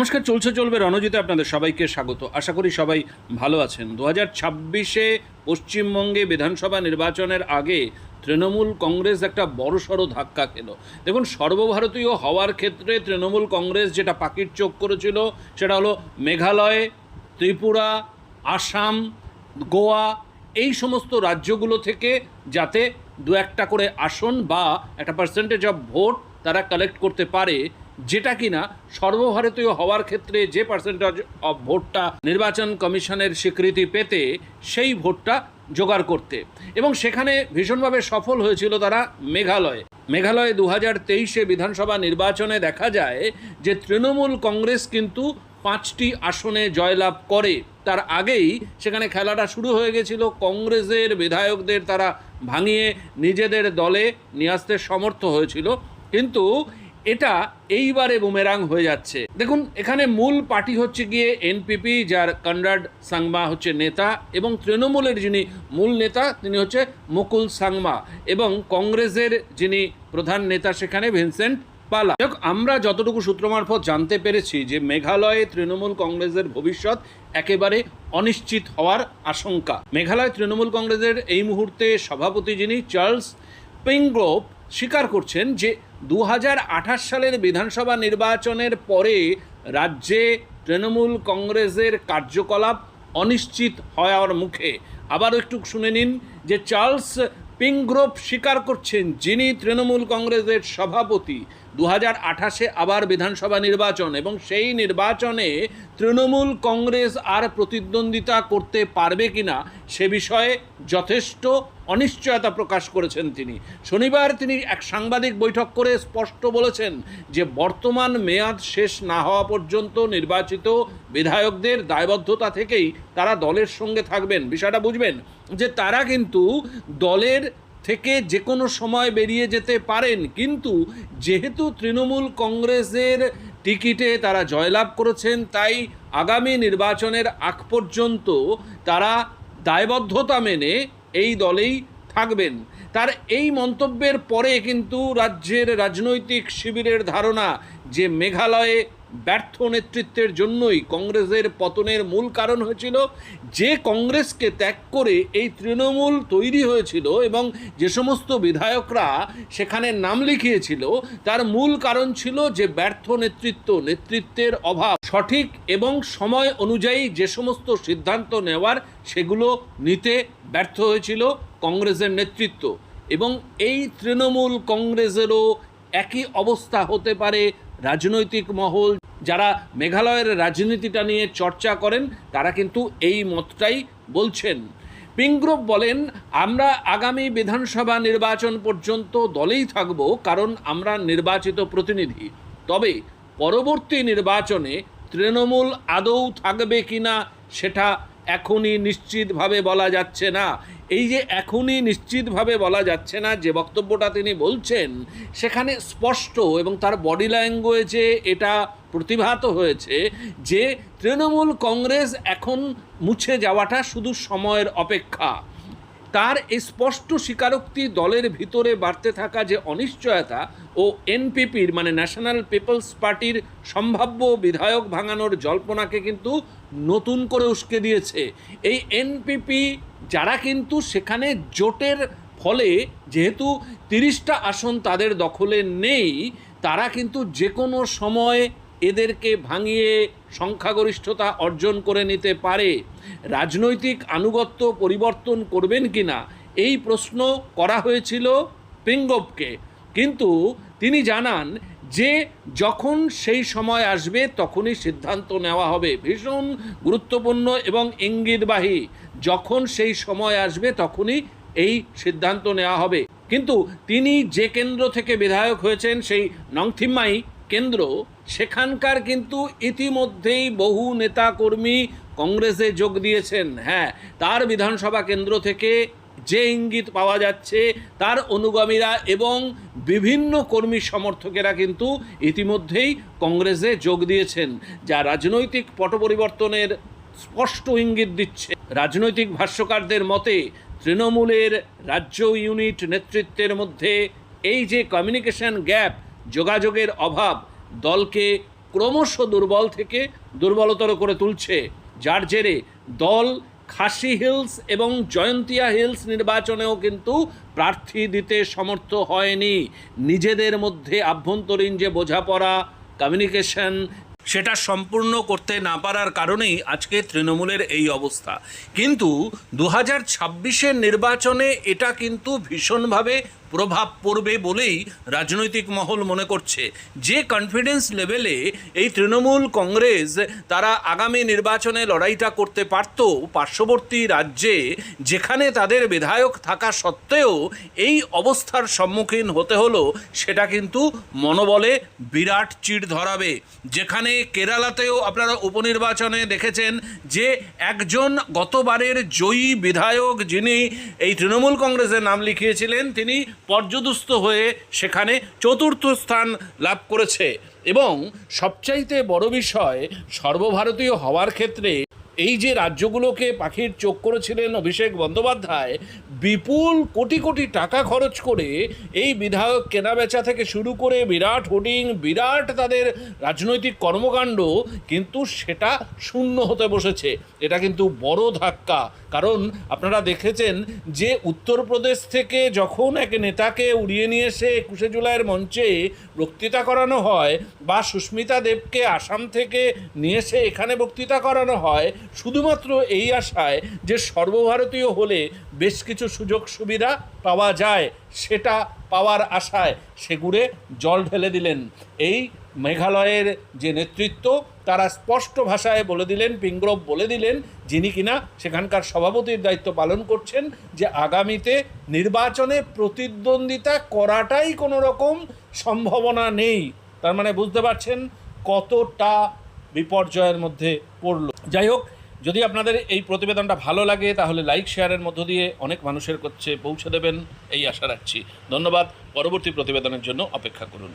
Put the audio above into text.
নমস্কার, চলছে, চলবে রণজিতে আপনাদের সবাইকে স্বাগত। আশা করি সবাই ভালো আছেন। দু হাজার ছাব্বিশে পশ্চিমবঙ্গে বিধানসভা নির্বাচনের আগে তৃণমূল কংগ্রেস একটা বড়সড় ধাক্কা খেল। দেখুন, সর্বভারতীয় হওয়ার ক্ষেত্রে তৃণমূল কংগ্রেস যেটা পাখির চোখ করেছিল, সেটা হলো মেঘালয়, ত্রিপুরা, আসাম, গোয়া, এই সমস্ত রাজ্যগুলো থেকে যাতে দু একটা করে আসন বা একটা পার্সেন্টেজ অফ ভোট তারা কালেক্ট করতে পারে যেটা কিনা সর্বভারতীয় হওয়ার ক্ষেত্রে যে পার্সেন্টেজ অফ ভোটটা নির্বাচন কমিশনের স্বীকৃতি পেতে সেই ভোটটা জোগাড় করতে। এবং সেখানে ভীষণভাবে সফল হয়েছিল তারা মেঘালয়ে। মেঘালয়ে দু হাজার তেইশে বিধানসভা নির্বাচনে দেখা যায় যে তৃণমূল কংগ্রেস কিন্তু পাঁচটি আসনে জয়লাভ করে। তার আগেই সেখানে খেলাটা শুরু হয়ে গেছিল। কংগ্রেসের বিধায়কদের তারা ভাঙিয়ে নিজেদের দলে নিয়ে আসতে সমর্থ হয়েছিল। কিন্তু এটা এইবারে বুমেরাং হয়ে যাচ্ছে। দেখুন এখানে মূল পার্টি হচ্ছে গিয়ে এনপিপি যার কনরাড সাংমা হচ্ছে নেতা এবং তৃণমূলের যিনি মূল নেতা তিনি হচ্ছে মুকুল সাংমা এবং কংগ্রেসের যিনি প্রধান নেতা সেখানে ভিনসেন্ট পালা। যাক, আমরা যতটুকু সূত্র মারফত জানতে পেরেছি যে মেঘালয়ে তৃণমূল কংগ্রেসের ভবিষ্যৎ একেবারে অনিশ্চিত হওয়ার আশঙ্কা। মেঘালয় তৃণমূল কংগ্রেসের এই মুহূর্তে সভাপতি যিনি চার্লস পিংগ্রোভ স্বীকার করছেন যে দু হাজার আঠাশ সালের বিধানসভা নির্বাচনের পরে রাজ্যে তৃণমূল কংগ্রেসের কার্যকলাপ অনিশ্চিত হওয়ার মুখে। আবার একটু শুনে নিন যে চার্লস পিংগ্রোভ স্বীকার করছেন যিনি তৃণমূল কংগ্রেসের সভাপতি। দু আঠাশে আবার বিধানসভা নির্বাচন এবং সেই নির্বাচনে তৃণমূল কংগ্রেস আর প্রতিদ্বন্দ্বিতা করতে পারবে কিনা সে বিষয়ে যথেষ্ট অনিশ্চয়তা প্রকাশ করেছেন তিনি। শনিবার তিনি এক সাংবাদিক বৈঠক করে স্পষ্ট বলেছেন যে বর্তমান মেয়াদ শেষ না হওয়া পর্যন্ত নির্বাচিত বিধায়কদের দায়বদ্ধতা থেকেই তারা দলের সঙ্গে থাকবেন। বিষয়টা বুঝবেন যে তারা কিন্তু দলের থেকে যে কোনো সময় বেরিয়ে যেতে পারেন। কিন্তু যেহেতু তৃণমূল কংগ্রেসের টিকিটে তারা জয়লাভ করেছেন, তাই আগামী নির্বাচনের আগ পর্যন্ত তারা দায়বদ্ধতা মেনে এই দলেই থাকবেন। তার এই মন্তব্যের পরে কিন্তু রাজ্যের রাজনৈতিক শিবিরের ধারণা যে মেঘালয়ে ব্যর্থ নেতৃত্বের জন্যই কংগ্রেসের পতনের মূল কারণ হয়েছিল, যে কংগ্রেসকে ত্যাগ করে এই তৃণমূল তৈরি হয়েছিল এবং যে সমস্ত বিধায়করা সেখানে নাম লিখিয়েছিল, তার মূল কারণ ছিল যে ব্যর্থ নেতৃত্ব, নেতৃত্বের অভাব। সঠিক এবং সময় অনুযায়ী যে সমস্ত সিদ্ধান্ত নেওয়ার সেগুলো নিতে ব্যর্থ হয়েছিল। কংগ্রেসের নেতৃত্ব এবং এই তৃণমূল কংগ্রেসেরও একই অবস্থা হতে পারে রাজনৈতিক মহল। যারা মেঘালয়ের রাজনীতিটা নিয়ে চর্চা করেন, তারা কিন্তু এই মতটাই বলছেন। পিংগ্রোভ বলেন, আমরা আগামী বিধানসভা নির্বাচন পর্যন্ত দলেই থাকব, কারণ আমরা নির্বাচিত প্রতিনিধি। তবে পরবর্তী নির্বাচনে তৃণমূল আদৌ থাকবে কিনা, সেটা এখনই নিশ্চিতভাবে বলা যাচ্ছে না। এই যে এখনই নিশ্চিতভাবে বলা যাচ্ছে না, যে বক্তব্যটা তিনি বলছেন, সেখানে স্পষ্ট এবং তার বডি ল্যাঙ্গুয়েজে এটা প্রতিভাত হয়েছে যে তৃণমূল কংগ্রেস এখন মুছে যাওয়াটা শুধু সময়ের অপেক্ষা। তার স্পষ্ট স্বীকারোক্তি দলের ভিতরে বাড়তে থাকা যে অনিশ্চয়তা ও এনপিপির মানে ন্যাশনাল পিপলস পার্টির সম্ভাব্য বিধায়ক ভাঙানোর জল্পনাকে কিন্তু নতুন করে উস্কে দিয়েছে। এই এনপিপি যারা কিন্তু সেখানে জোটের ফলে যেহেতু তিরিশটা আসন তাদের দখলে নেই, তারা কিন্তু যে কোনো সময় এদেরকে ভাঙিয়ে সংখ্যাগরিষ্ঠতা অর্জন করে নিতে পারে। রাজনৈতিক আনুগত্য পরিবর্তন করবেন কি না এই প্রশ্ন করা হয়েছিল পিঙ্গবকে কিন্তু তিনি জানান যে, যখন সেই সময় আসবে, তখনই সিদ্ধান্ত নেওয়া হবে। ভীষণ গুরুত্বপূর্ণ এবং ইঙ্গিতবাহী, যখন সেই সময় আসবে, তখনই এই সিদ্ধান্ত নেওয়া হবে। কিন্তু তিনি যে কেন্দ্র থেকে বিধায়ক হয়েছেন, সেই নংথিম্মাই কেন্দ্র, সেখানকার কিন্তু ইতিমধ্যেই বহু নেতাকর্মী কংগ্রেসে যোগ দিয়েছেন। হ্যাঁ তার বিধানসভা কেন্দ্র থেকে যে ইঙ্গিত পাওয়া যাচ্ছে, তার অনুগামীরা এবং বিভিন্ন কর্মী সমর্থকেরা কিন্তু ইতিমধ্যেই কংগ্রেসে যোগ দিয়েছেন, যা রাজনৈতিক পট পরিবর্তনের স্পষ্ট ইঙ্গিত দিচ্ছে। রাজনৈতিক ভাষ্যকারদের মতে, তৃণমূলের রাজ্য ইউনিট নেতৃত্বের মধ্যে এই যে কমিউনিকেশন গ্যাপ যোগাযোগের অভাব দলকে ক্রমশ দুর্বল থেকে দুর্বলতর করে তুলছে। যার জেরে দল খাসি হিলস এবং জয়ন্তিয়া হিলস নির্বাচনেও কিন্তু প্রার্থী দিতে সমর্থ হয়নি। নিজেদের মধ্যে আভ্যন্তরীণ যে বোঝাপড়া কমিউনিকেশন সেটা সম্পূর্ণ করতে না পারার কারণেই আজকে তৃণমূলের এই অবস্থা। কিন্তু দু হাজার নির্বাচনে এটা কিন্তু ভীষণভাবে প্রভাব পড়বে বলেই রাজনৈতিক মহল মনে করছে। যে কনফিডেন্স লেভেলে এই তৃণমূল কংগ্রেস তারা আগামী নির্বাচনে লড়াইটা করতে পারত পার্শ্ববর্তী রাজ্যে, যেখানে তাদের বিধায়ক থাকা সত্ত্বেও এই অবস্থার সম্মুখীন হতে হলো, সেটা কিন্তু মনোবলে বিরাট চিড় ধরাবে। যেখানে কেরালাতেও আপনারা উপনির্বাচনে দেখেছেন যে একজন গতবারের জয়ী বিধায়ক যিনি এই তৃণমূল কংগ্রেসের নাম লিখিয়েছিলেন, তিনি পর্যদস্ত হয়ে সেখানে চতুর্থ স্থান লাভ করেছে। এবং সবচাইতে বড় বিষয় সর্বভারতীয় হওয়ার ক্ষেত্রে এই যে রাজ্যগুলোকে পাখির চোখ করেছিলেন অভিষেক বন্দ্যোপাধ্যায়, বিপুল কোটি কোটি টাকা খরচ করে এই বিধায়ক কেনাবেচা থেকে শুরু করে বিরাট হোর্ডিং, বিরাট তাদের রাজনৈতিক কর্মকাণ্ড, কিন্তু সেটা শূন্য হতে বসেছে। এটা কিন্তু বড় ধাক্কা। কারণ আপনারা দেখেছেন যে উত্তরপ্রদেশ থেকে যখন এক নেতাকে উড়িয়ে নিয়ে এসে একুশে জুলাইয়ের মঞ্চে বক্তৃতা করানো হয় বা সুস্মিতা দেবকে আসাম থেকে নিয়ে এসে এখানে বক্তৃতা করানো হয় শুধুমাত্র এই আশায় যে সর্বভারতীয় হলে বেশ কিছু সুযোগ সুবিধা পাওয়া যায়, সেটা পাওয়ার আশায় সেগুড়ে জল ঢেলে দিলেন। এই মেঘালয়ের যে নেতৃত্ব, তারা স্পষ্ট ভাষায় বলে দিলেন পিংগ্রব বলে দিলেন, যিনি কিনা সেখানকার সভাপতির দায়িত্ব পালন করছেন, যে আগামীতে নির্বাচনে প্রতিদ্বন্দ্বিতা করাটাই কোনো রকম সম্ভাবনা নেই। তার মানে বুঝতে পারছেন কতটা বিপর্যয়ের মধ্যে পড়ল। যাই হোক যদি আপনাদের এই প্রতিবেদনটা ভালো লাগে, তাহলে লাইক শেয়ারের মধ্য দিয়ে অনেক মানুষের কাছে পৌঁছে দেবেন, এই আশা রাখছি। ধন্যবাদ, পরবর্তী প্রতিবেদনের জন্য অপেক্ষা করুন।